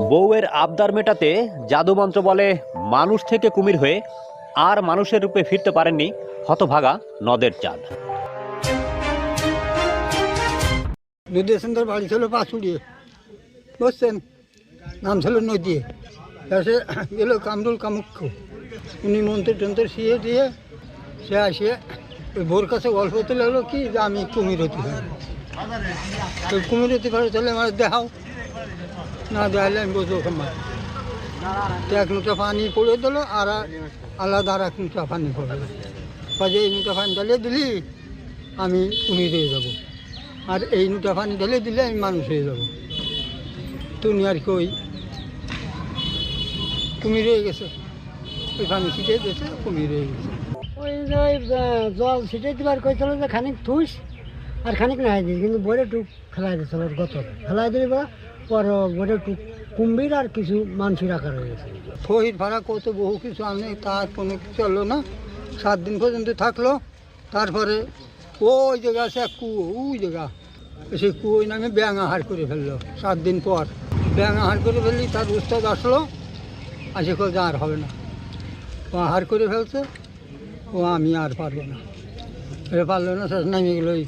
বউয়ের আবদার মেটাতে জাদুমন্ত্র বলে মানুষ থেকে কুমির হয়ে আর মানুষের রূপে ফিরতে পারেননি হতভাগা নদের চাঁদ। নদী সেন্টার বাড়ি ছিল পাঁচুড়িয়ে। বুঝছেন? নাম ছিল নদী এসে গেল কামরুল কামুক্ষ। উনি মন্ত্র টন্ত্র শিয়ে দিয়ে সে আসে ওই বোর কাছে গল্প তুলে হলো কি যে আমি কুমির হতে পারি? কুমির হতে পারে তাহলে আমার দেখাও। না দেখালে আমি এক মুঠা পানি পড়ে দিল আর আলাদা আর এক মুঠা পানি কাজে এই মুঠা পানি ঢালিয়ে দিলি, আমি কুমির হয়ে যাব। আর এই নুটা পানি ঢেলে দিলে আমি মানুষ হয়ে যাব। তুমি আর কি ওই কুমির গেছে। ওই পানি ছিটে দিয়েছে কুমির হয়ে গেছে। ওই ওই জল ছিটাই দিবার কইছিল যে খানিক থুস আর খানিক নাই দিই কিন্তু বইরে টুক ফেলাই দিয়েছিল গত ফেলাই দিলে বা পর কুম্ভীর আর কিছু মানসির আকার হয়ে গেছে ফহির ভাড়া কত বহু কিছু আমি তার কোনো কিছু হলো না। সাত দিন পর্যন্ত থাকল। তারপরে ওই জায়গা আছে এক কুয়ো ওই জায়গা। সেই কুয়োয় নামে ব্যাঙ আহার করে ফেলল সাত দিন পর। ব্যাঙ আহার করে ফেললি তার উস্তাদ আসলো। আসে কল আর হবে না। ও আহার করে ফেলছে। ও আমি আর পারব না। এটা পারল না শেষ নামে গেলো ওই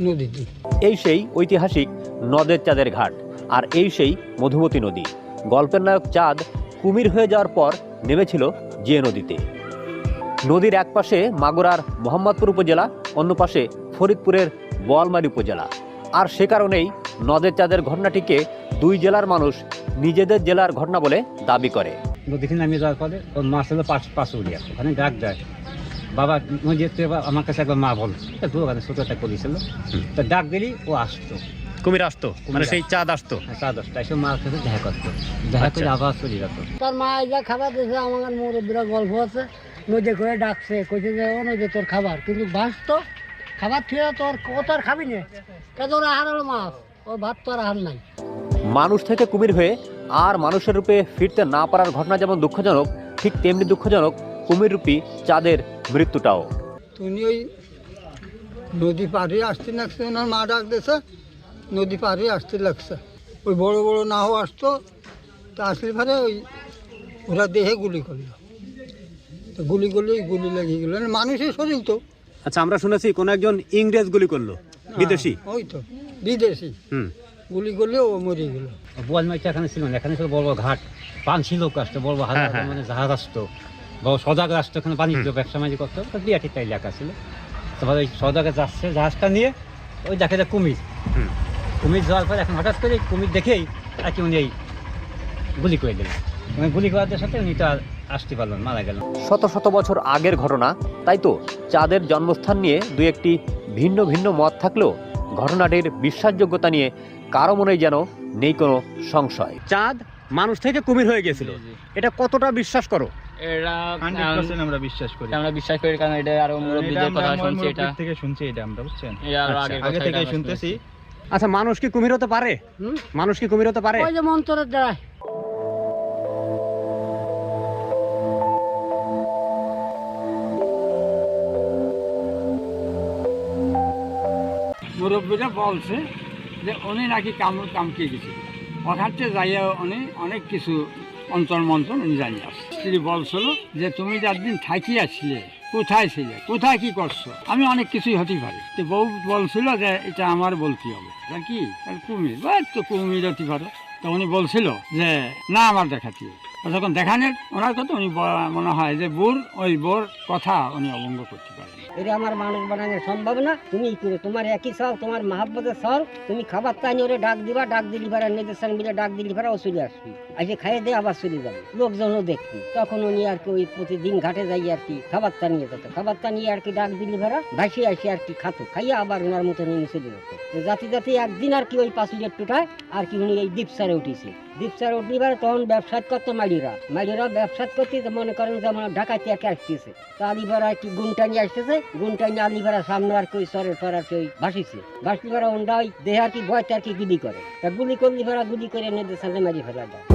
নদীতে। এই সেই ঐতিহাসিক নদের চাঁদের ঘাট। আর এই সেই মধুমতি নদী। গল্পের নায়ক চাঁদ কুমির হয়ে যাওয়ার পর নেমেছিল যে নদীতে। নদীর এক পাশে মাগুরার মোহাম্মদপুর উপজেলা অন্য পাশে ফরিদপুরের বোয়ালমারী উপজেলা। আর সে কারণেই নদের চাঁদের ঘটনাটিকে দুই জেলার মানুষ নিজেদের জেলার ঘটনা বলে দাবি করে। নদীতে নামিয়ে যাওয়ার পরে ওর মা ছিল পাশ পাশুরিয়া ওখানে ডাক দেয় বাবা এবার আমার কাছে একবার মা বল। দু ওখানে ছোটো একটা করেছিল তা ডাক দিলি ও আসতো। কুমির আসতো মানে সেই চাঁদ আসতো। আর সাড়ে দশটা এসে মার সাথে দেখা করতো। দেখা করে আবার চলে যেত। তার মা যা খাবার দিয়েছে আমার মুরব্বীরা গল্প আছে। নদী করে ডাকছে কইছে যে ও নদী তোর খাবার। কিন্তু তো খাবার থুয়ে তোর ও তো আর খাবি না। কে তোর আহার হলো মাছ ও ভাত তো আর আহার নাই। মানুষ থেকে কুমির হয়ে আর মানুষের রূপে ফিরতে না পারার ঘটনা যেমন দুঃখজনক ঠিক তেমনি দুঃখজনক কুমির রূপী চাঁদের মৃত্যুটাও। তুমি ওই নদী পাড়ে আসতে না ওনার মা ডাক দিয়েছে নদী পাড়ে আসতে লাগছে। ওই বড় বড় নাও আসতো তা আসলে পরে ওই ওরা দেহে গুলি করল। তো গুলি করলে ওই গুলি লেগে গেলো। মানে মানুষের শরীর তো। আচ্ছা আমরা শুনেছি কোন একজন ইংরেজ গুলি করল বিদেশি? ওই তো বিদেশি। হুম। গুলি করলে ও মরে গেল। বোয়াল মাইটা এখানে ছিল না এখানে ছিল বড় বড় ঘাট পানছি লোক আসতো বড় বড় হাজার হ্যাঁ, মানে জাহাজ আসতো বড় সজাগ আসতো এখানে পানি বাণিজ্য ব্যবসা বাণিজ্য করতো বিরাট একটা এলাকা ছিল। তারপরে ওই সজাগে যাচ্ছে জাহাজটা নিয়ে ওই দেখে যে কুমির। হুম। কুমির যাওয়ার পরে এখন হঠাৎ করে কুমির দেখেই আর কি উনি এই গুলি করে দিলেন। উনি গুলি করার সাথে উনি তো আর আসতে পারলেন মারা গেলেন শত শত বছর আগের ঘটনা তাই তো চাঁদের জন্মস্থান নিয়ে দু একটি ভিন্ন ভিন্ন মত থাকলেও ঘটনাটির বিশ্বাসযোগ্যতা নিয়ে কারও মনেই যেন নেই কোনো সংশয়। চাঁদ মানুষ থেকে কুমির হয়ে গেছিল। এটা কতটা বিশ্বাস করো? এটা আমরা বিশ্বাস করি। আমরা বিশ্বাস করি কারণ এটা আরও মুরব্বীদের কথা শুনছি এটা থেকে শুনছি এটা আমরা বুঝছেন? এটা আরও আগের আগে থেকে শুনতেছি। আচ্ছা মানুষ কি কুমির হতে পারে? হুম? মানুষ কি কুমির হতে পারে? ওই যে মন্ত্রের দ্বারাই মুরব্বীরা বলছে যে উনি নাকি কামড় কামকে গেছে। ওখানতে যাইয়া উনি অনেক কিছু অঞ্চল মন্ত্রণ উনি জানিয়ে আসছে স্ত্রী বলছিল যে তুমি যাদিন থাকি আসলে কোথায় ছিলে? কোথায় কি করছ? আমি অনেক কিছুই হতেই পারি। তো বউ বলছিল যে, এটা আমার বলতে হবে। কি? কুমির। বা তো কুমির হতে পারো। তো উনি বলছিল যে, না, আমার দেখাতে যখন দেখানের ওনার কথা উনি মনে হয় যে বোর ওই বোর কথা উনি অবঙ্গ করতে পারেন। এটা আমার মানুষ বানানো সম্ভব না। তুমি করে তোমার একই সব তোমার মাহাব্বতের সর তুমি খাবার তাই ওরে ডাক দিবা, ডাক দিলি ভাড়া নিজের সঙ্গে মিলে ডাক দিলি ভাড়া ও চলে আসবি। আজকে খাইয়ে দিয়ে আবার চলে যাবে। লোকজনও দেখবি। তখন উনি আর কি ওই প্রতিদিন ঘাটে যাই আর কি খাবারটা নিয়ে যেত। খাবারটা নিয়ে আর কি ডাক দিলি ভাড়া ভাসি আসি আর কি খাতো। খাইয়ে আবার ওনার মতো নিয়ে চলে যেত। তো জাতি জাতি একদিন আর কি ওই পাঁচুলের টুটায় আর কি উনি এই দ্বীপসারে উঠেছে। দ্বীপসারে উঠলিবার তখন ব্যবসা করতো মাইডিরা মালিরা ব্যবসা করতে তো মনে করেন যে আমার ঢাকাতে একে আসতেছে। তা আর কি গুনটা নিয়ে আসতেছে। গুনটা নিয়ে আলিবার সামনে আর কই সরে পর আর কি ওই ভাসিছে। ভাসলি ভাড়া ওনটা ওই দেহ আর কি আর কি গুলি করে। তা গুলি করলি ভাড়া গুলি করে এনে সামনে মারি ফেলা যায়